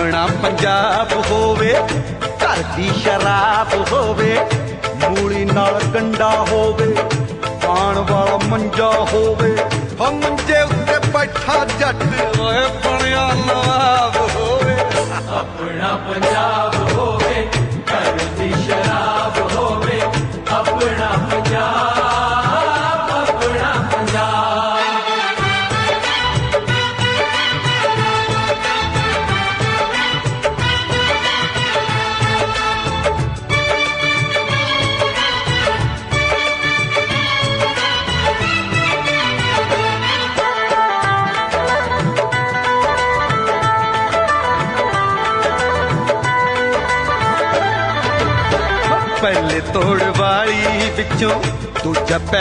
ਪੰਜਾਬ ਹੋਵੇ ਘਰ ਦੀ ਸ਼ਰਾਬ ਹੋਵੇ ਮੂਲੀ ਨਾਲ ਗੰਡਾ ਹੋਵੇ ਪਾਣ ਵਾਲਾ ਮੰਜਾ ਹੋਵੇ। ਹੋ ਮੰਜੇ ਉੱਤੇ ਬੈਠਾ ਜੱਟ। ਓਏ ਬਣਿਆ ਨਵਾਬ ਹੋਵੇ। ਆਪਣਾ ਪੰਜਾਬ ਹੋਵੇ ਘਰ ਦੀ ਸ਼ਰਾਬ ਹੋਵੇ ਆਪਣਾ ਪੰਜਾਬ ਆਪਣਾ ਪੰਜਾਬ। ਪਹਿਲੇ ਤੋੜ ਵਾਲੀ ਵਿੱਚੋਂ ਦੂਜਾ ਪੈ